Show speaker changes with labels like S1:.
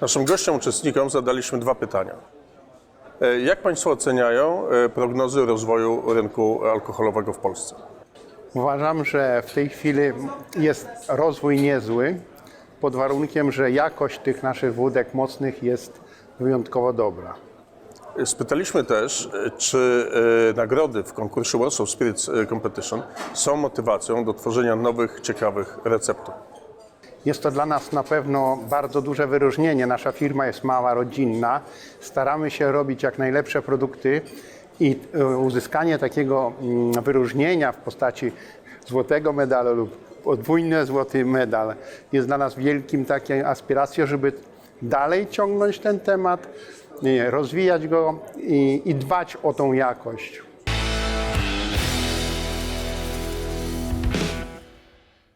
S1: Naszym gościom, uczestnikom zadaliśmy dwa pytania. E, Jak Państwo oceniają e, prognozy rozwoju rynku alkoholowego w Polsce?
S2: Uważam, że w tej chwili jest rozwój niezły, pod warunkiem, że jakość tych naszych wódek mocnych jest wyjątkowo dobra.
S1: Spytaliśmy też, e, czy nagrody w konkursie Warsaw Spirits Competition są motywacją do tworzenia nowych, ciekawych receptur.
S2: Jest to dla nas na pewno bardzo duże wyróżnienie. Nasza firma jest mała, rodzinna. Staramy się robić jak najlepsze produkty i e, uzyskanie takiego mm, wyróżnienia w postaci złotego medalu lub podwójny złoty medal jest dla nas wielkim taką aspiracją, żeby dalej ciągnąć ten temat, nie, rozwijać go i, i dbać o tą jakość.